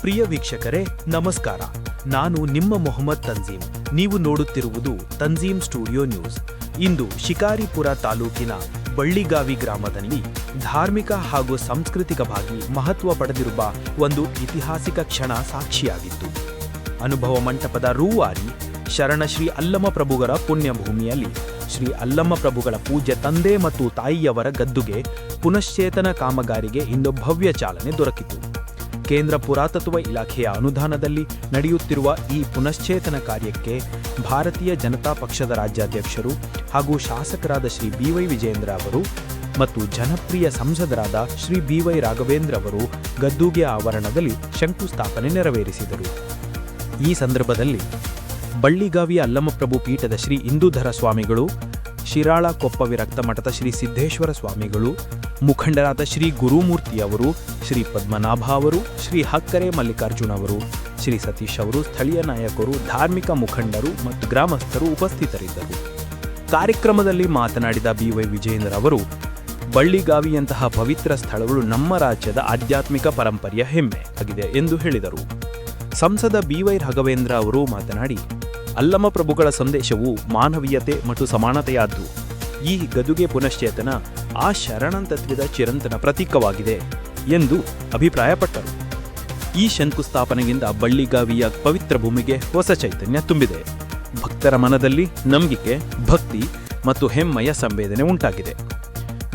ಪ್ರಿಯ ವೀಕ್ಷಕರೇ, ನಮಸ್ಕಾರ. ನಾನು ನಿಮ್ಮ ಮೊಹಮ್ಮದ್ ತನ್ಜೀಮ್ ನೀವು ನೋಡುತ್ತಿರುವುದು ತನ್ಜೀಮ್ ಸ್ಟುಡಿಯೋ ನ್ಯೂಸ್. ಇಂದು ಶಿಕಾರಿಪುರ ತಾಲೂಕಿನ ಬಳ್ಳಿಗಾವಿ ಗ್ರಾಮದಲ್ಲಿ ಧಾರ್ಮಿಕ ಹಾಗೂ ಸಾಂಸ್ಕೃತಿಕವಾಗಿ ಮಹತ್ವ ಪಡೆದಿರುವ ಒಂದು ಐತಿಹಾಸಿಕ ಕ್ಷಣ ಸಾಕ್ಷಿಯಾಗಿತ್ತು. ಅನುಭವ ಮಂಟಪದ ರೂವಾರಿ ಶರಣ ಶ್ರೀ ಅಲ್ಲಮ ಪ್ರಭುಗಳ ಪುಣ್ಯಭೂಮಿಯಲ್ಲಿ ಶ್ರೀ ಅಲ್ಲಮ್ಮ ಪ್ರಭುಗಳ ಪೂಜ್ಯ ತಂದೆ ಮತ್ತು ತಾಯಿಯವರ ಗದ್ದುಗೆ ಪುನಶ್ಚೇತನ ಕಾಮಗಾರಿಗೆ ಇಂದು ಭವ್ಯ ಚಾಲನೆ ದೊರಕಿತು. ಕೇಂದ್ರ ಪುರಾತತ್ವ ಇಲಾಖೆಯ ಅನುದಾನದಲ್ಲಿ ನಡೆಯುತ್ತಿರುವ ಈ ಪುನಶ್ಚೇತನ ಕಾರ್ಯಕ್ಕೆ ಭಾರತೀಯ ಜನತಾ ಪಕ್ಷದ ರಾಜ್ಯಾಧ್ಯಕ್ಷರು ಹಾಗೂ ಶಾಸಕರಾದ ಶ್ರೀ ಬಿವೈ ವಿಜೇಂದ್ರ ಅವರು ಮತ್ತು ಜನಪ್ರಿಯ ಸಂಸದರಾದ ಶ್ರೀ ಬಿವೈ ರಾಘವೇಂದ್ರ ಅವರು ಗದ್ದುಗೆ ಆವರಣದಲ್ಲಿ ಶಂಕುಸ್ಥಾಪನೆ ನೆರವೇರಿಸಿದರು. ಈ ಸಂದರ್ಭದಲ್ಲಿ ಬಳ್ಳಿಗಾವಿ ಅಲ್ಲಮಪ್ರಭು ಪೀಠದ ಶ್ರೀ ಇಂದೂಧರ ಸ್ವಾಮಿಗಳು ಶಿರಾಳ ಕೊಪ್ಪ ವಿರಕ್ತ ಮಠದ ಶ್ರೀ ಸಿದ್ದೇಶ್ವರ ಸ್ವಾಮಿಗಳು, ಮುಖಂಡರಾದ ಶ್ರೀ ಗುರುಮೂರ್ತಿ ಅವರು, ಶ್ರೀ ಪದ್ಮನಾಭ ಅವರು, ಶ್ರೀ ಹಕ್ಕರೆ ಮಲ್ಲಿಕಾರ್ಜುನ ಅವರು, ಶ್ರೀ ಸತೀಶ್ ಅವರು, ಸ್ಥಳೀಯ ನಾಯಕರು, ಧಾರ್ಮಿಕ ಮುಖಂಡರು ಮತ್ತು ಗ್ರಾಮಸ್ಥರು ಉಪಸ್ಥಿತರಿದ್ದರು. ಕಾರ್ಯಕ್ರಮದಲ್ಲಿ ಮಾತನಾಡಿದ ಬಿವೈ ವಿಜಯೇಂದ್ರ ಅವರು, ಬಳ್ಳಿಗಾವಿಯಂತಹ ಪವಿತ್ರ ಸ್ಥಳಗಳು ನಮ್ಮ ರಾಜ್ಯದ ಆಧ್ಯಾತ್ಮಿಕ ಪರಂಪರೆಯ ಹೆಮ್ಮೆ ಆಗಿದೆ ಎಂದು ಹೇಳಿದರು. ಸಂಸದ ಬಿವೈ ರಾಘವೇಂದ್ರ ಅವರು ಮಾತನಾಡಿ ಅಲ್ಲಮ ಪ್ರಭುಗಳ ಸಂದೇಶವು ಮಾನವೀಯತೆ ಮತ್ತು ಸಮಾನತೆಯಾದ್ದು. ಈ ಗದುಗೆ ಪುನಶ್ಚೇತನ ಆ ಶರಣಂತತ್ವದ ಚಿರಂತನ ಪ್ರತೀಕವಾಗಿದೆ ಎಂದು ಅಭಿಪ್ರಾಯಪಟ್ಟರು. ಈ ಶಂಕುಸ್ಥಾಪನೆಯಿಂದ ಬಳ್ಳಿಗಾವಿಯ ಪವಿತ್ರ ಭೂಮಿಗೆ ಹೊಸ ಚೈತನ್ಯ ತುಂಬಿದೆ. ಭಕ್ತರ ಮನದಲ್ಲಿ ನಂಬಿಕೆ, ಭಕ್ತಿ ಮತ್ತು ಹೆಮ್ಮೆಯ ಸಂವೇದನೆ ಉಂಟಾಗಿದೆ.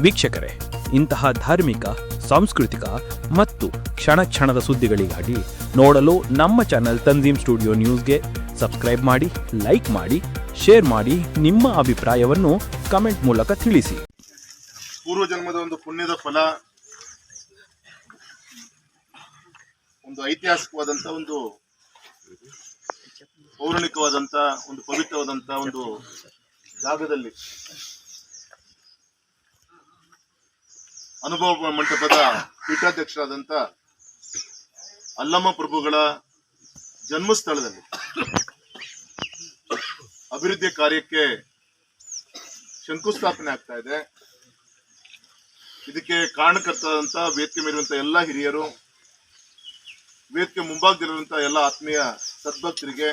ವೀಕ್ಷಕರೇ, ಇಂತಹ ಧಾರ್ಮಿಕ, ಸಾಂಸ್ಕೃತಿಕ ಮತ್ತು ಕ್ಷಣ ಕ್ಷಣದ ಸುದ್ದಿಗಳಿಗಾಗಿ ನೋಡಲು ನಮ್ಮ ಚಾನೆಲ್ ತಂದೀಮ್ ಸ್ಟುಡಿಯೋ ನ್ಯೂಸ್ಗೆ ಸಬ್ಸ್ಕ್ರೈಬ್ ಮಾಡಿ, ಲೈಕ್ ಮಾಡಿ, ಶೇರ್ ಮಾಡಿ ನಿಮ್ಮ ಅಭಿಪ್ರಾಯವನ್ನು ಕಮೆಂಟ್ ಮೂಲಕ ತಿಳಿಸಿ. ಪೂರ್ವ ಜನ್ಮದ ಒಂದು ಪುಣ್ಯದ ಫಲ, ಒಂದು ಐತಿಹಾಸಿಕವಾದಂತ ಒಂದು ಪೌರಾಣಿಕವಾದಂತ ಒಂದು ಪವಿತ್ರವಾದಂತ ಒಂದು ಜಾಗದಲ್ಲಿ ಅನುಭವ ಮಂಟಪದ ಪೀಠಾಧ್ಯಕ್ಷರಾದಂತ ಅಲ್ಲಮ್ಮ ಪ್ರಭುಗಳ ಜನ್ಮಸ್ಥಳದಲ್ಲಿ ಅಭಿವೃದ್ಧಿ ಕಾರ್ಯಕ್ಕೆ ಶಂಕುಸ್ಥಾಪನೆ ಆಗ್ತಾ ಇದೆ. ಇದಕ್ಕೆ ಕಾರಣಕರ್ತರಾದಂತ ವೇದಿಕೆ ಮೇಲಿರುವಂತಹ ಎಲ್ಲ ಹಿರಿಯರು, ವೇದಿಕೆ ಮುಂಭಾಗದಲ್ಲಿರುವಂತಹ ಎಲ್ಲ ಆತ್ಮೀಯ ಸದ್ಭಕ್ತರಿಗೆ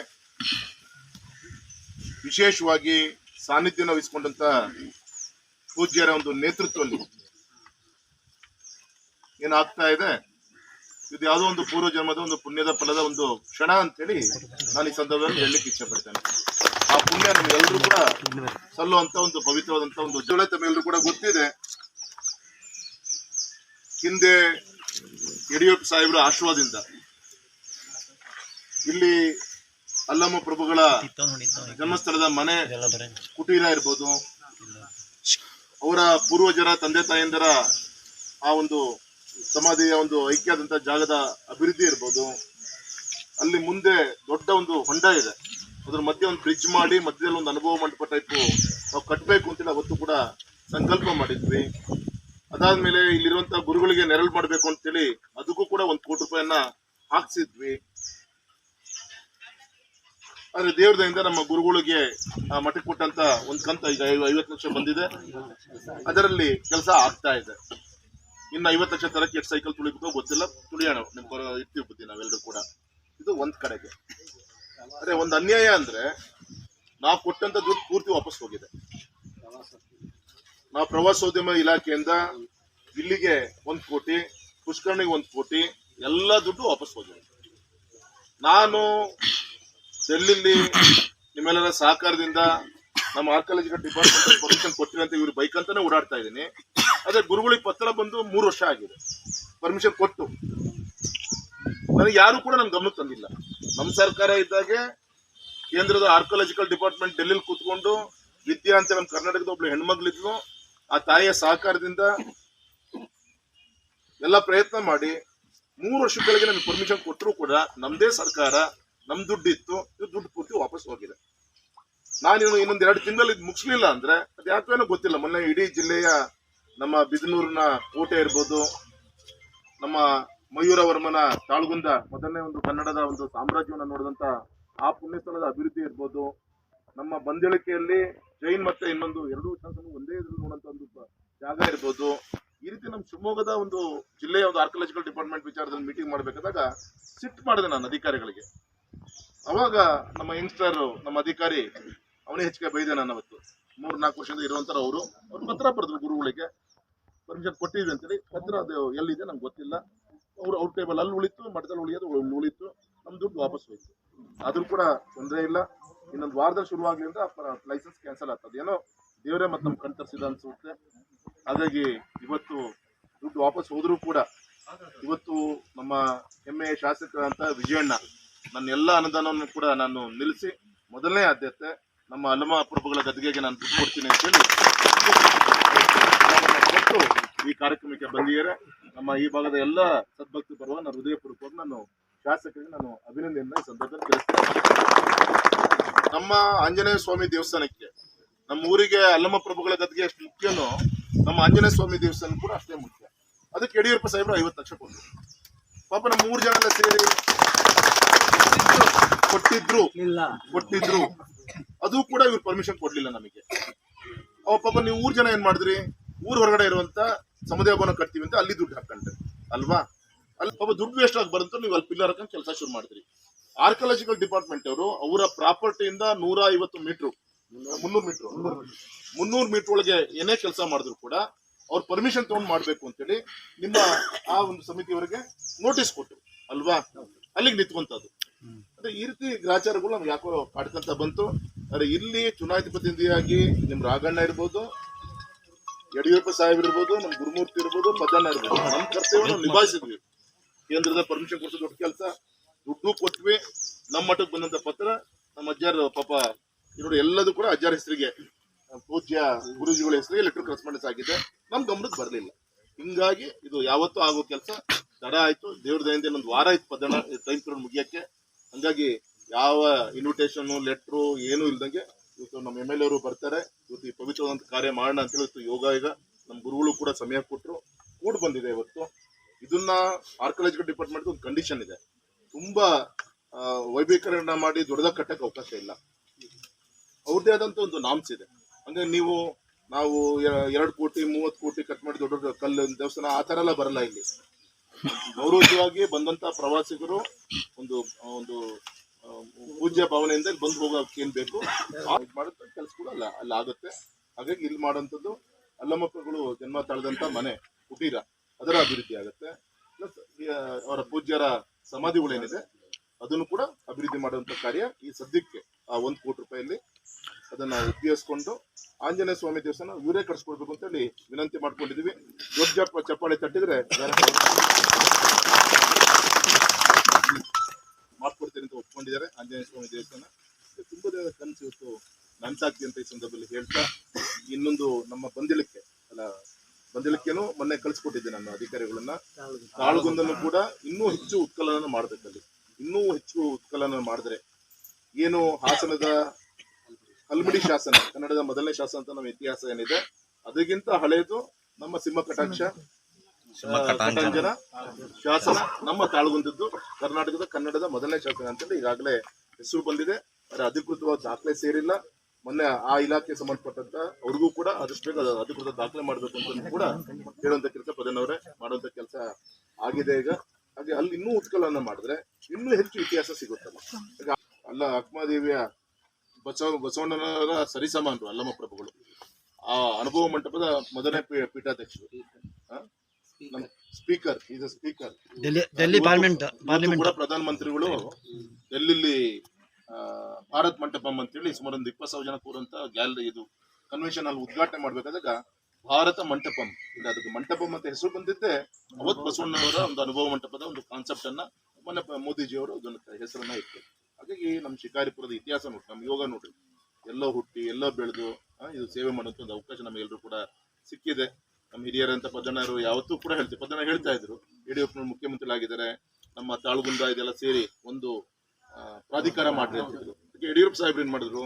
ವಿಶೇಷವಾಗಿ ಸಾನ್ನಿಧ್ಯನ ವಹಿಸಿಕೊಂಡಂತ ಪೂಜ್ಯರ ಒಂದು ನೇತೃತ್ವದಲ್ಲಿ ಏನಾಗ್ತಾ ಇದೆ? ಇದು ಯಾವುದೋ ಒಂದು ಪೂರ್ವ ಜನ್ಮದ ಒಂದು ಪುಣ್ಯದ ಫಲದ ಒಂದು ಕ್ಷಣ ಅಂತೇಳಿ ನಾನು ಈ ಸಂದರ್ಭದಲ್ಲಿ ಹೇಳಲಿಕ್ಕೆ ಇಚ್ಛೆ ಪಡ್ತೇನೆ ಆ ಪುಣ್ಯ ನಮ್ಗೆಲ್ಲರೂ ಕೂಡ ಸಲ್ಲುವಂತ ಒಂದು ಪವಿತ್ರವಾದಂತ ಒಂದು ಉಜ್ವಲ ತಮ್ಮೆಲ್ಲರೂ ಕೂಡ ಗೊತ್ತಿದೆ. ಹಿಂದೆ ಯಡಿಯೂರಪ್ಪ ಸಾಹೇಬರ ಆಶೀರ್ವಾದದಿಂದ ಇಲ್ಲಿ ಅಲ್ಲಮ್ಮ ಪ್ರಭುಗಳ ಜನ್ಮಸ್ಥಳದ ಮನೆ ಕುಟೀರ ಇರ್ಬೋದು, ಅವರ ಪೂರ್ವಜರ, ತಂದೆ ತಾಯಿಯಂದರ ಆ ಒಂದು ಸಮಾಧಿಯ ಒಂದು ಐಕ್ಯದಂತ ಜಾಗದ ಅಭಿವೃದ್ಧಿ ಇರ್ಬೋದು. ಅಲ್ಲಿ ಮುಂದೆ ದೊಡ್ಡ ಒಂದು ಹೊಂಡ ಇದೆ. ಅದ್ರ ಮಧ್ಯೆ ಒಂದು ಬ್ರಿಡ್ಜ್ ಮಾಡಿ, ಮಧ್ಯದಲ್ಲಿ ಒಂದು ಅನುಭವ ಮಂಟಪ ಟೈಪ್ ನಾವು ಕಟ್ಟಬೇಕು ಅಂತೇಳಿ ಅವತ್ತು ಕೂಡ ಸಂಕಲ್ಪ ಮಾಡಿದ್ವಿ. ಅದಾದ್ಮೇಲೆ ಇಲ್ಲಿರುವಂತಹ ಗುರುಗಳಿಗೆ ನೆರಳು ಮಾಡಬೇಕು ಅಂತೇಳಿ ಅದಕ್ಕೂ ಕೂಡ ಒಂದು ಕೋಟಿ ರೂಪಾಯಿಯನ್ನ ಹಾಕ್ಸಿದ್ವಿ. ಆದ್ರೆ ದೇವ್ರದಿಂದ ನಮ್ಮ ಗುರುಗಳಿಗೆ ಮಠಕ್ಕೆ ಕೊಟ್ಟಂತ ಒಂದು ಕಂತ ಈಗ ಐವತ್ತು ಲಕ್ಷ ಬಂದಿದೆ. ಅದರಲ್ಲಿ ಕೆಲಸ ಆಗ್ತಾ ಇದೆ. ಇನ್ನು ಐವತ್ತು ಲಕ್ಷ ತರಕ್ಕೆ ಎಷ್ಟು ಸೈಕಲ್ ತುಳಿಬೇಕೋ ಗೊತ್ತಿಲ್ಲ. ತುಳಿಯೋಣ, ನಿಮ್ ಬರೋ- ಇರ್ತೀವಿ ಬುದ್ಧಿ ನಾವೆಲ್ಲರೂ ಕೂಡ. ಇದು ಒಂದ್ ಕಡೆಗೆ. ಅದೇ, ಒಂದು ಅನ್ಯಾಯ ಅಂದ್ರೆ ನಾವು ಕೊಟ್ಟಂತ ದುಡ್ಡು ಪೂರ್ತಿ ವಾಪಸ್ ಹೋಗಿದೆ. ನಾವು ಪ್ರವಾಸೋದ್ಯಮ ಇಲಾಖೆಯಿಂದ ಇಲ್ಲಿಗೆ ಒಂದ್ ಕೋಟಿ, ಪುಷ್ಕರ್ಣಿಗೆ ಒಂದ್ ಕೋಟಿ, ಎಲ್ಲ ದುಡ್ಡು ವಾಪಸ್ ಹೋಗಿದೆ. ನಾನು ಡೆಲ್ಲಿಲಿ ನಿಮ್ಮೆಲ್ಲರ ಸಹಕಾರದಿಂದ ನಮ್ಮ ಆರ್ಕಾಲಜಿಕಲ್ ಡಿಪಾರ್ಟ್ಮೆಂಟ್ ಪರ್ಮಿಷನ್ ಕೊಟ್ಟಿರಂತ ಇವ್ರು ಬೈಕ್ ಅಂತಾನೆ ಓಡಾಡ್ತಾ ಇದ್ದೀನಿ. ಅದೇ, ಗುರುಗಳಿಗೆ ಪತ್ರ ಬಂದು ಮೂರು ವರ್ಷ ಆಗಿದೆ. ಪರ್ಮಿಷನ್ ಕೊಟ್ಟು. ನನಗೆ ಯಾರು ಕೂಡ ನನ್ನ ಗಮನಕ್ಕೆ ತಂದಿಲ್ಲ. ನಮ್ಮ ಸರ್ಕಾರ ಇದ್ದಾಗೆ ಕೇಂದ್ರದ ಆರ್ಕಿಯಾಲಜಿಕಲ್ ಡಿಪಾರ್ಟ್ಮೆಂಟ್ ಡೆಲ್ಲಿಲಿ ಕೂತ್ಕೊಂಡು ವಿದ್ಯಾ ಅಂತ ನಮ್ಮ ಕರ್ನಾಟಕದ ಒಬ್ಳು ಹೆಣ್ಮಗ್ಳಿದ್ಲು, ಆ ತಾಯಿಯ ಸಹಕಾರದಿಂದ ಎಲ್ಲ ಪ್ರಯತ್ನ ಮಾಡಿ ಮೂರು ವರ್ಷಗಳಿಗೆ ಕೆಳಗೆ ನಮಗೆ ಪರ್ಮಿಷನ್ ಕೊಟ್ಟರು ಕೂಡ ನಮ್ದೇ ಸರ್ಕಾರ ನಮ್ ದುಡ್ಡು ಇತ್ತು ಇದು ದುಡ್ಡು ಪೂರ್ತಿ ವಾಪಸ್ ಹೋಗಿದೆ. ನಾನು ಇನ್ನೊಂದು ಎರಡು ತಿಂಗಳಲ್ಲಿ ಇದು ಮುಗಿಸ್ಲಿಲ್ಲ ಅಂದ್ರೆ ಅದು ಯಾಕೇನೋ ಗೊತ್ತಿಲ್ಲ. ಮೊನ್ನೆ ಇಡೀ ಜಿಲ್ಲೆಯ ನಮ್ಮ ಬಿದನೂರಿನ ಕೋಟೆ ಇರ್ಬೋದು, ನಮ್ಮ ಮಯೂರವರ್ಮನ ತಾಳ್ಗುಂದ ಮೊದಲನೇ ಒಂದು ಕನ್ನಡದ ಒಂದು ಸಾಮ್ರಾಜ್ಯವನ್ನ ನೋಡಿದಂತ ಆ ಪುಣ್ಯಸ್ಥಳದ ಅಭಿವೃದ್ಧಿ ಇರ್ಬೋದು. ನಮ್ಮ ಬಂದಳಿಕೆಯಲ್ಲಿ ಜೈನ್ ಮತ್ತೆ ಇನ್ನೊಂದು ಎರಡು ಶಾಸನ ಒಂದೇ ಇದ್ರಲ್ಲಿ ನೋಡಂತ ಒಂದು ಜಾಗ ಇರ್ಬೋದು. ಈ ರೀತಿ ನಮ್ಮ ಶಿವಮೊಗ್ಗದ ಒಂದು ಜಿಲ್ಲೆಯ ಒಂದು ಆರ್ಕಿಯಾಲಜಿಕಲ್ ಡಿಪಾರ್ಟ್ಮೆಂಟ್ ವಿಚಾರದಲ್ಲಿ ಮೀಟಿಂಗ್ ಮಾಡಬೇಕಾದಾಗ ಸಿಟ್ ಮಾಡಿದೆ ನಾನು ಅಧಿಕಾರಿಗಳಿಗೆ. ಅವಾಗ ನಮ್ಮ ಯಂಗ್ಸ್ಟರ್ ನಮ್ಮ ಅಧಿಕಾರಿ, ಅವನೇ ಹೆಚ್ಚಿಗೆ ಬೈದೆ ನಾನು ಅವತ್ತು. ಮೂರ್ ನಾಲ್ಕು ವರ್ಷದಿಂದ ಇರುವಂತರ ಅವರು. ಅವ್ರು ಪತ್ರ ಬರೆದ್ರು ಗುರುಗಳಿಗೆ. ಪರ್ಮಿಷನ್ ಕೊಟ್ಟಿದ್ವಿ ಅಂತೇಳಿ. ಪತ್ರ ಅದು ಎಲ್ಲಿದೆ ನಂಗೆ ಗೊತ್ತಿಲ್ಲ. ಅವ್ರು ಅವ್ರ ಟೇಬಲ್ ಅಲ್ಲಿ ಉಳಿತು, ಮಠದಲ್ಲಿ ಉಳಿಯೋದು ಉಳಿತು ನಮ್ಮ ದುಡ್ಡು ವಾಪಸ್ ಹೋಯ್ತು. ಆದ್ರೂ ಕೂಡ ತೊಂದರೆ ಇಲ್ಲ. ಇನ್ನೊಂದು ವಾರದಲ್ಲಿ ಶುರುವಾಗ್ಲಿ ಅಂದ್ರೆ ಲೈಸೆನ್ಸ್ ಕ್ಯಾನ್ಸಲ್ ಆಗ್ತದೆ. ಏನೋ ದೇವರೇ ಮತ್ತೆ ನಮ್ಗೆ ಕಣ್ತರಿಸಿದ ಅನ್ಸುತ್ತೆ. ಹಾಗಾಗಿ ಇವತ್ತು ದುಡ್ಡು ವಾಪಸ್ ಹೋದ್ರೂ ಕೂಡ ಇವತ್ತು ನಮ್ಮ ಹೆಮ್ಮೆಯ ಶಾಸಕರಂತ ವಿಜಯಣ್ಣ ನನ್ನ ಎಲ್ಲ ಅನುದಾನವನ್ನು ಕೂಡ ನಾನು ನಿಲ್ಲಿಸಿ ಮೊದಲನೇ ಆದ್ಯತೆ ನಮ್ಮ ಅಲ್ಲಮ ಪ್ರಭುಗಳ ಗದ್ಗೆಗೆ ನಾನು ದುಡ್ಡು ಕೊಡ್ತೀನಿ ಅಂತೇಳಿ ಈ ಕಾರ್ಯಕ್ರಮಕ್ಕೆ ಬಂದಿದ್ದಾರೆ? ನಮ್ಮ ಈ ಭಾಗದ ಎಲ್ಲ ಸದ್ಭಕ್ತಿ ಬರುವ ನಾನು ಹೃದಯಪೂರ್ವಕವಾಗಿ ನಾನು ಶಾಸಕರಿಗೆ ನಾನು ಅಭಿನಂದನೆಯನ್ನ ಈ ಸಂದರ್ಭದಲ್ಲಿ ತಿಳಿಸ್ತೇನೆ. ನಮ್ಮ ಆಂಜನೇಯ ಸ್ವಾಮಿ ದೇವಸ್ಥಾನಕ್ಕೆ ನಮ್ಮ ಊರಿಗೆ ಅಲ್ಲಮ್ಮ ಪ್ರಭುಗಳ ಗದ್ಗೆ ಎಷ್ಟು ಮುಖ್ಯನೋ ನಮ್ಮ ಆಂಜನೇಯ ಸ್ವಾಮಿ ದೇವಸ್ಥಾನ ಕೂಡ ಅಷ್ಟೇ ಮುಖ್ಯ. ಅದಕ್ಕೆ ಯಡಿಯೂರಪ್ಪ ಸಾಹೇಬರು ಐವತ್ತು ಲಕ್ಷ ಕೊಟ್ಟರು. ಪಾಪ ನಮ್ಮ ಮೂರು ಜನ ಎಲ್ಲ ಸೇರಿ ಕೊಟ್ಟಿದ್ರು. ಕೊಟ್ಟಿದ್ರು. ಅದು ಕೂಡ ಇವ್ರು ಪರ್ಮಿಷನ್ ಕೊಡ್ಲಿಲ್ಲ ನಮಗೆ. ಅವ ಪಾಪ ನೀವು ಊರ್ ಜನ ಏನ್ ಮಾಡಿದ್ರಿ? ಊರ್ ಹೊರಗಡೆ ಇರುವಂತ ಸಮುದಾಯ ಭವನ ಕಟ್ತೀವಿ ಅಂತ ಅಲ್ಲಿ ದುಡ್ಡು ಹಾಕೊಂಡ್ರೆ ಅಲ್ವಾ? ಅಲ್ಲಿ ಪಾಪ ದುಡ್ಡು ವೇಸ್ಟ್ ಆಗಿ ನೀವು ಅಲ್ಲಿ ಪಿಲ್ಲರ್ ಹಾಕೊಂಡು ಕೆಲಸ ಶುರು ಮಾಡಿದ್ರಿ ಆರ್ಕಿಯಾಲಜಿಕಲ್ ಡಿಪಾರ್ಟ್ಮೆಂಟ್ ಅವರು ಅವರ ಪ್ರಾಪರ್ಟಿಯಿಂದ ನೂರ ಐವತ್ತು ಮೀಟ್ರು ಮುನ್ನೂರು ಮೀಟ್ರು ಮುನ್ನೂರು ಮೀಟರ್ ಒಳಗೆ ಏನೇ ಕೆಲಸ ಮಾಡಿದ್ರು ಕೂಡ ಅವ್ರು ಪರ್ಮಿಷನ್ ತಗೊಂಡ್ ಮಾಡಬೇಕು ಅಂತೇಳಿ ನಿಮ್ಮ ಆ ಒಂದು ಸಮಿತಿಯವರಿಗೆ ನೋಟಿಸ್ ಕೊಟ್ಟರು, ಅಲ್ವಾ? ಅಲ್ಲಿಗೆ ನಿಂತ್ಕೊಂತದ್ದು. ಅದೇ ಈ ರೀತಿ ಗ್ರಾಚಾರಗಳು ನಮ್ಗೆ ಯಾಕೋ ಕಾಡ್ಕೊಂತ ಬಂತು. ಆದ್ರೆ ಇಲ್ಲಿ ಚುನಾಯಿತ ಪ್ರತಿನಿಧಿಯಾಗಿ ನಿಮ್ ರಾಘಣ್ಣ ಇರ್ಬೋದು ಯಡಿಯೂರಪ್ಪ ಸಾಹೇಬ್ ಇರ್ಬೋದು ನಮ್ಮ ಗುರುಮೂರ್ತಿ ಇರ್ಬೋದು, ಮಧ್ಯಾಹ್ನ ಇರ್ಬೋದು. ನಮ್ಮ ಕರ್ತವ್ಯ ನಾವು ನಿಭಾಯಿಸಿದ್ವಿ. ಕೇಂದ್ರದ ಪರ್ಮಿಷನ್ ಕೊಡಿಸೋ ದೊಡ್ಡ ಕೆಲಸ. ದುಡ್ಡು ಕೊಟ್ವಿ. ನಮ್ಮ ಮಠಕ್ಕೆ ಬಂದಂತ ಪತ್ರ, ನಮ್ಮ ಅಜ್ಜಾರ ಪಾಪ, ಇವರು ಎಲ್ಲದೂ ಕೂಡ ಅಜ್ಜಾರ ಹೆಸರಿಗೆ, ಪೂಜ್ಯ ಗುರುಜಿಗಳ ಹೆಸರಿಗೆ ಲೆಟರ್ ಕರೆಸ್ಪಾಂಡೆನ್ಸ್ ಆಗಿದೆ. ನಮ್ಮ ಗಮನಕ್ಕೆ ಬರಲಿಲ್ಲ. ಹಿಂಗಾಗಿ ಇದು ಯಾವತ್ತೂ ಆಗೋ ಕೆಲಸ. ತಡ ಆಯ್ತು. ದೇವ್ರ ದಯಿಂದ ಒಂದು ವಾರ ಆಯ್ತು ಪದಣ ಟೈಮ್ ಪೀರಿಯಡ್ ಮುಗಿಯಕ್ಕೆ. ಹಂಗಾಗಿ ಯಾವ ಇನ್ವಿಟೇಷನ್ ಲೆಟ್ರು ಏನೂ ಇಲ್ದಂಗೆ ಇವತ್ತು ನಮ್ಮ ಎಂ ಎಲ್ ಅವರು ಬರ್ತಾರೆ. ಇವತ್ತು ಈ ಪವಿತ್ರವಾದಂತ ಕಾರ್ಯ ಮಾಡೋಣ ಅಂತ ಹೇಳಿ ಯೋಗ ಈಗ. ನಮ್ಮ ಗುರುಗಳು ಕೂಡ ಸಮಯ ಕೊಟ್ಟರು ಕೂಡ್ ಬಂದಿದೆ ಇವತ್ತು. ಇದನ್ನ ಆರ್ಕಿಯಾಲಜಿಕಲ್ ಡಿಪಾರ್ಟ್ಮೆಂಟ್ ಒಂದು ಕಂಡೀಷನ್ ಇದೆ. ತುಂಬಾ ವೈಭೀಕರಣ ಮಾಡಿ ದೊಡ್ಡದಾಗಿ ಕಟ್ಟಕ್ಕೆ ಅವಕಾಶ ಇಲ್ಲ. ಅವ್ರದ್ದೇ ಆದಂತ ಒಂದು ನಾಮ್ಸ್ ಇದೆ. ಅಂದ್ರೆ ನೀವು, ನಾವು ಎರಡು ಕೋಟಿ, ಮೂವತ್ತು ಕೋಟಿ ಕಟ್ ಮಾಡಿ ದೊಡ್ಡ ದೊಡ್ಡ ಕಲ್ಲು, ದೇವಸ್ಥಾನ ಆ ಥರ ಎಲ್ಲ ಬರಲ್ಲ ಇಲ್ಲಿ. ಗೌರವವಾಗಿ ಬಂದಂತ ಪ್ರವಾಸಿಗರು ಒಂದು ಒಂದು ಪೂಜ್ಯ ಭಾವನೆಯಿಂದ ಬಂದು ಹೋಗೋಕೆ ಏನ್ ಬೇಕು? ಮಾಡುತ್ತೆ, ಕೆಲಸ ಕೂಡ ಅಲ್ಲ, ಅಲ್ಲಿ ಆಗುತ್ತೆ. ಹಾಗಾಗಿ ಇಲ್ಲಿ ಮಾಡುವಂಥದ್ದು ಅಲ್ಲಮ್ಮಪ್ಪಗಳು ಜನ್ಮ ತಾಳದಂತ ಮನೆ, ಕುಟೀರ. ಅದರ ಅಭಿವೃದ್ಧಿ ಆಗುತ್ತೆ. ಪ್ಲಸ್ ಅವರ ಪೂಜ್ಯರ ಸಮಾಧಿಗಳೇನಿದೆ ಅದನ್ನು ಕೂಡ ಅಭಿವೃದ್ಧಿ ಮಾಡುವಂತ ಕಾರ್ಯ ಈ ಸದ್ಯಕ್ಕೆ ಆ ಒಂದು ಕೋಟಿ ರೂಪಾಯಿಯಲ್ಲಿ ಅದನ್ನ ಉಪಯೋಗಿಸ್ಕೊಂಡು ಆಂಜನೇಯ ಸ್ವಾಮಿ ದೇವಸ್ಥಾನ ಇವರೇ ಕಟ್ಸ್ಕೊಡ್ಬೇಕು ಅಂತ ಹೇಳಿ ವಿನಂತಿ ಮಾಡ್ಕೊಂಡಿದೀವಿ ದೊಡ್ಡ ಚಪ್ಪ- ಚಪ್ಪಾಳೆ ತಟ್ಟಿದ್ರೆ ಮಾಡ್ಕೊಡ್ತೀನಿ ಅಂತ ಒಪ್ಕೊಂಡಿದ್ದಾರೆ. ಆಂಜನೇಯ ಸ್ವಾಮಿ ದೇವಸ್ಥಾನ. ತುಂಬಾ ದಿನದ ಕನಸು ಇವತ್ತು ನನ್ಸಾಗ್ತಿ ಅಂತ ಈ ಸಂದರ್ಭದಲ್ಲಿ ಹೇಳ್ತಾ ಇನ್ನೊಂದು ನಮ್ಮ ಬಂದಿಲಕ್ಕೆ, ಅಲ್ಲ, ಬಂದಿಲಕ್ಕೇನು ಮೊನ್ನೆ ಕಳಿಸ್ಕೊಟ್ಟಿದ್ದೆ ನನ್ನ ಅಧಿಕಾರಿಗಳನ್ನ. ತಾಳಗುಂದನ್ನು ಕೂಡ ಇನ್ನೂ ಹೆಚ್ಚು ಉತ್ಕಲನ ಮಾಡಬೇಕಲ್ಲಿ ಇನ್ನೂ ಹೆಚ್ಚು ಉತ್ಕಲನ ಮಾಡಿದ್ರೆ ಏನು ಹಾಸನದ ಕಲ್ಮಿಡಿ ಶಾಸನ, ಕನ್ನಡದ ಮೊದಲನೇ ಶಾಸನ ಅಂತ ನಮ್ಮ ಇತಿಹಾಸ ಏನಿದೆ, ಅದಕ್ಕಿಂತ ಹಳೆಯದು ನಮ್ಮ ಸಿಂಹ ಕಟಾಕ್ಷ ಕಟಾಂಜನ ಶಾಸನ ನಮ್ಮ ತಾಳುಗುಂದಿದ್ದು ಕರ್ನಾಟಕದ ಕನ್ನಡದ ಮೊದಲನೇ ಶಾಸನ ಅಂತೇಳಿ ಈಗಾಗಲೇ ಹೆಸರು ಬಂದಿದೆ. ಆದರೆ ಅಧಿಕೃತವಾದ ದಾಖಲೆ ಸೇರಿಲ್ಲ. ಮೊನ್ನೆ ಆ ಇಲಾಖೆ ಸಂಬಂಧಪಟ್ಟಂತ ಅವ್ರಿಗೂ ಕೂಡ ಆದಷ್ಟು ಬೇಗ ಅಧಿಕೃತ ದಾಖಲೆ ಮಾಡಬೇಕು ಅಂತ ಕೂಡ ಹೇಳುವಂತ ಕೆಲಸ ಪ್ರಧಾನವರೇ ಮಾಡುವಂತ ಕೆಲಸ ಆಗಿದೆ ಈಗ. ಹಾಗೆ ಅಲ್ಲಿ ಇನ್ನೂ ಉತ್ಕಲನ ಮಾಡಿದ್ರೆ ಇನ್ನೂ ಹೆಚ್ಚು ಇತಿಹಾಸ ಸಿಗುತ್ತಲ್ಲ. ಈಗ ಅಲ್ಲ ಅಕ್ಮಾದೇವಿಯ ಬಸವ ಬಸವಣ್ಣನವರ ಸರಿಸಮಾನರು ಅಲ್ಲಮ್ಮ ಪ್ರಭುಗಳು. ಆ ಅನುಭವ ಮಂಟಪದ ಮೊದಲನೇ ಪೀಠಾಧ್ಯಕ್ಷರು. Speaker is speaker Delhi Delhi parliament parliament ಕೂಡ ಪ್ರಧಾನ ಮಂತ್ರಿಗಳು ಡೆಲ್ಲಿಲಿ ಆ, ಭಾರತ್ ಮಂಟಪಂ ಅಂತೇಳಿ ಸುಮಾರು ಒಂದು ಇಪ್ಪತ್ತು ಸಾವಿರ ಜನ ಕೂರಂತ ಗ್ಯಾಲರಿ ಇದು ಕನ್ವೆನ್ಷನ್ ಅಲ್ಲಿ ಉದ್ಘಾಟನೆ ಮಾಡ್ಬೇಕಾದಾಗ ಭಾರತ ಮಂಟಪಂ ಅಂದ್ರೆ ಅದಕ್ಕೆ ಮಂಟಪಂ ಅಂತ ಹೆಸರು ಬಂದಿದ್ದೆ. ಅವತ್ ಬಸವಣ್ಣವರ ಒಂದು ಅನುಭವ ಮಂಟಪದ ಒಂದು ಕಾನ್ಸೆಪ್ಟ್ ಅನ್ನ ಮೊನ್ನೆ ಅವರು ಮೋದಿಜಿಯವರು ಅದನ್ನ ಹೆಸರನ್ನ ಇತ್ತು ಹಾಗಾಗಿ ನಮ್ಮ ಶಿಕಾರಿಪುರದ ಇತಿಹಾಸ ನೋಡ್ರಿ ನಮ್ಮ ಯೋಗ ನೋಡ್ರಿ. ಎಲ್ಲೋ ಹುಟ್ಟಿ ಎಲ್ಲೋ ಬೆಳೆದು ಇದು ಸೇವೆ ಮಾಡುವಂತ ಒಂದು ಅವಕಾಶ ನಮಗೆಲ್ಲರೂ ಕೂಡ ಸಿಕ್ಕಿದೆ. ನಮ್ಮ ಹಿರಿಯರಂತ ಪದಣ್ಣರು ಯಾವತ್ತೂ ಕೂಡ ಹೇಳ್ತೀವಿ ಪದಣ್ಣ ಹೇಳ್ತಾ ಇದ್ರು, ಯಡಿಯೂರಪ್ಪನವರು ಮುಖ್ಯಮಂತ್ರಿಗಳಾಗಿದ್ದಾರೆ, ನಮ್ಮ ತಾಳುಗುಂದ ಇದೆಲ್ಲ ಸೇರಿ ಒಂದು ಪ್ರಾಧಿಕಾರ ಮಾಡ್ರಿ ಅಂತಿದ್ರು. ಅದಕ್ಕೆ ಯಡಿಯೂರಪ್ಪ ಸಾಹೇಬ್ರು ಏನು ಮಾಡಿದ್ರು?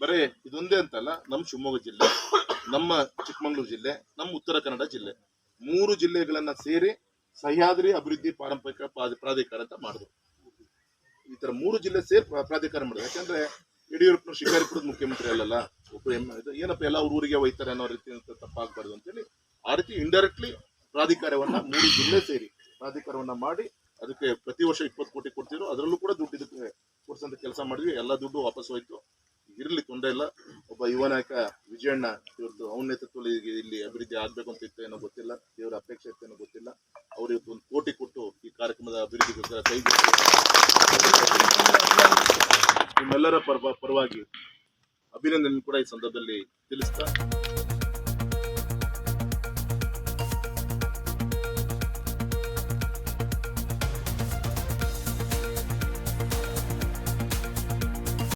ಬರೇ ಇದೊಂದೇ ಅಂತಲ್ಲ, ನಮ್ಮ ಶಿವಮೊಗ್ಗ ಜಿಲ್ಲೆ, ನಮ್ಮ ಚಿಕ್ಕಮಗಳೂರು ಜಿಲ್ಲೆ, ನಮ್ಮ ಉತ್ತರ ಕನ್ನಡ ಜಿಲ್ಲೆ, ಮೂರು ಜಿಲ್ಲೆಗಳನ್ನ ಸೇರಿ ಸಹ್ಯಾದ್ರಿ ಅಭಿವೃದ್ಧಿ ಪಾರಂಪರಿಕ ಪ್ರಾಧಿ- ಪ್ರಾಧಿಕಾರ ಅಂತ ಮಾಡಿದ್ರು. ಈ ತರ ಮೂರು ಜಿಲ್ಲೆ ಸೇರಿ ಪ್ರಾಧಿಕಾರ ಮಾಡಿದ್ರು. ಯಾಕಂದ್ರೆ ಯಡಿಯೂರಪ್ಪನ ಶಿಕಾರಿಪುರದ ಮುಖ್ಯಮಂತ್ರಿ ಅಲ್ಲಲ್ಲ ಏನಪ್ಪ, ಎಲ್ಲ ಊರಿಗೆ ಒಯ್ತಾರೆ ಅನ್ನೋ ರೀತಿ ಅಂತ ತಪ್ಪಾಗಬಾರ್ದು ಅಂತೇಳಿ ಆ ರೀತಿ ಇಂಡೈರೆಕ್ಟ್ಲಿ ಪ್ರಾಧಿಕಾರವನ್ನ ಮೂರು ಜಿಲ್ಲೆ ಸೇರಿ ಪ್ರಾಧಿಕಾರವನ್ನ ಮಾಡಿ ಅದಕ್ಕೆ ಪ್ರತಿ ವರ್ಷ ಇಪ್ಪತ್ತು ಕೋಟಿ ಕೊಡ್ತಿದ್ರು. ಅದರಲ್ಲೂ ಕೂಡ ದುಡ್ಡು ಇದಕ್ಕೆ ಕೊಡ್ಸಂತ ಕೆಲಸ ಮಾಡಿದ್ವಿ. ಎಲ್ಲ ದುಡ್ಡು ವಾಪಸ್ ಹೋಯ್ತು. ಇರಲಿ, ತೊಂದರೆ ಇಲ್ಲ. ಒಬ್ಬ ಯುವ ನಾಯಕ ವಿಜಯಣ್ಣ ಇವತ್ತು ಅವನ ನೇತೃತ್ವದಲ್ಲಿ ಇಲ್ಲಿ ಅಭಿವೃದ್ಧಿ ಆಗ್ಬೇಕು ಅಂತ ಇತ್ತು ಏನೋ ಗೊತ್ತಿಲ್ಲ. ದೇವರ ಅಪೇಕ್ಷೆ ಇತ್ತು ಏನೋ ಗೊತ್ತಿಲ್ಲ. ಅವ್ರು ಇವತ್ತು ಒಂದು ಕೋಟಿ ಕೊಟ್ಟು ಈ ಕಾರ್ಯಕ್ರಮದ ಅಭಿವೃದ್ಧಿಗೋಸ್ಕರ ಕೈ ನಿಮ್ಮೆಲ್ಲರ ಪರವ ಪರವಾಗಿ ಅಭಿನಂದನೆ ಕೂಡ ಈ ಸಂದರ್ಭದಲ್ಲಿ ತಿಳಿಸ್ತಾ